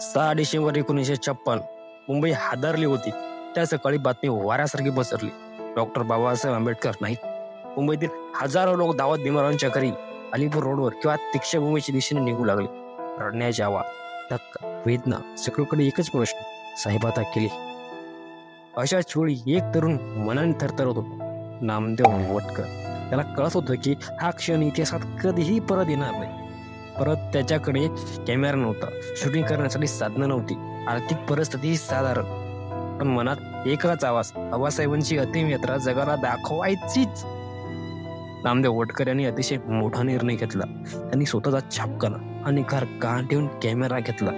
सहा डिसेंबर एकोणीसशे छप्पन मुंबई हादरली होती. त्या सकाळी बातमी वाऱ्यासारखी पसरली. डॉक्टर बाबासाहेब आंबेडकर नाहीत. मुंबईतील हजारो लोक दावत बिमारांच्या घरी अलीपूर रोडवर किंवा दीक्षाभूमीच्या दिशेने निघू लागले. रडण्याचे आवाज धक्का वेदना सगळीकडे एकच प्रश्न साहेब आता केली. अशाच वेळी एक तरुण मनाने थरथरत होतो. नामदेव वटकर त्याला कळत होतं की हा क्षण इतिहासात कधीही परत येणार नाही. परत त्याच्याकडे कॅमेरा नव्हता. शूटिंग करण्यासाठी साधनं नव्हती. आर्थिक परिस्थिती साधारण. पण मनात एकच आवाज आबासाहेबांची अंतिम यात्रा जगाला दाखवायचीच. नामदेव वटकर यांनी अतिशय मोठा निर्णय घेतला. त्यांनी स्वतःचा छापकाला आणि घर गहाण ठेवून कॅमेरा घेतला.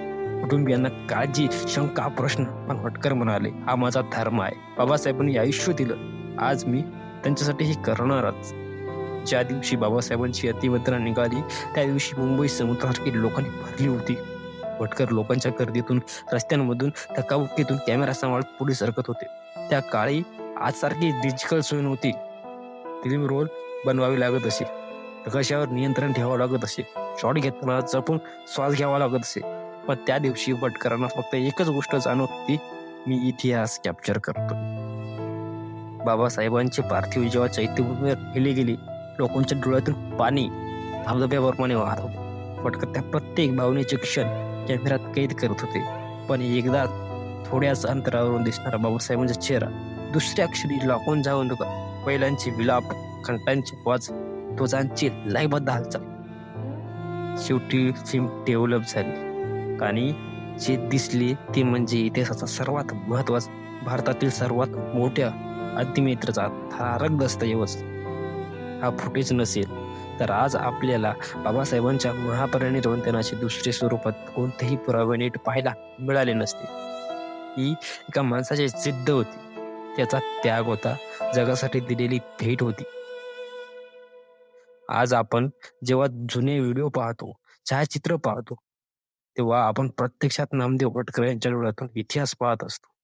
कुटुंबियांना काळजी शंका प्रश्न पण वटकर म्हणाले हा माझा धर्म आहे. बाबासाहेबांनी आयुष्य दिलं. आज मी त्यांच्यासाठी हे करणारच. ज्या दिवशी बाबासाहेबांची अतिवत्रा निघाली त्या दिवशी मुंबई समुद्रासारखी लोकांनी भरली होती. भटकर लोकांच्या गर्दीतून रस्त्यांमधून धक्काबुक्कीतून कॅमेरा सांभाळत पुढे सरकत होते. त्या काळी आजसारखी डिजिटल सोय नव्हती. फिल्म रोल बनवावी लागत असे. प्रकाशावर नियंत्रण ठेवावं लागत असे. शॉट घेताना जपून श्वास घ्यावा लागत असे. पण त्या दिवशी भटकरांना फक्त एकच गोष्ट जाणवत होती मी इतिहास कॅप्चर करतो. बाबासाहेबांचे पार्थिव जेव्हा चैत्यभूमीवर केले गेले लोकांच्या डोळ्यातून पाणी धबधब्याप्रमाणे वाहत होते. पटकन त्या प्रत्येक भावनेचे क्षण कॅमेऱ्यात कैद करत होते. पण एकदा थोड्याच अंतरावरून दिसणारा बाबासाहेबांचा म्हणजे चेहरा दुसऱ्या क्षणी लाखून जाऊन दुका बैलांची विलाप घंटांची वाज ध्वजांची लयबद्ध हालचाल. शेवटी फिल्म डेव्हलप झाली. आणि जे दिसले ते म्हणजे इतिहासाचा सर्वात महत्त्वाचा भारतातील सर्वात मोठ्या अतिमित्राचा थारक दस्तऐवज. हा फुटेज नसेल तर आज आपल्याला बाबासाहेबांच्या महापरिनिर्वंतनाचे दुसरे स्वरूपात कोणतेही पुरावे नीट पाहायला मिळाले नसते. ही एका माणसाची जिद्द होती. त्याचा त्याग होता. जगासाठी दिलेली भेट होती. आज आपण जेव्हा जुने व्हिडिओ पाहतो छायाचित्र पाहतो तेव्हा आपण प्रत्यक्षात नामदेव भटकर यांच्या डोळ्यातून इतिहास पाहत असतो.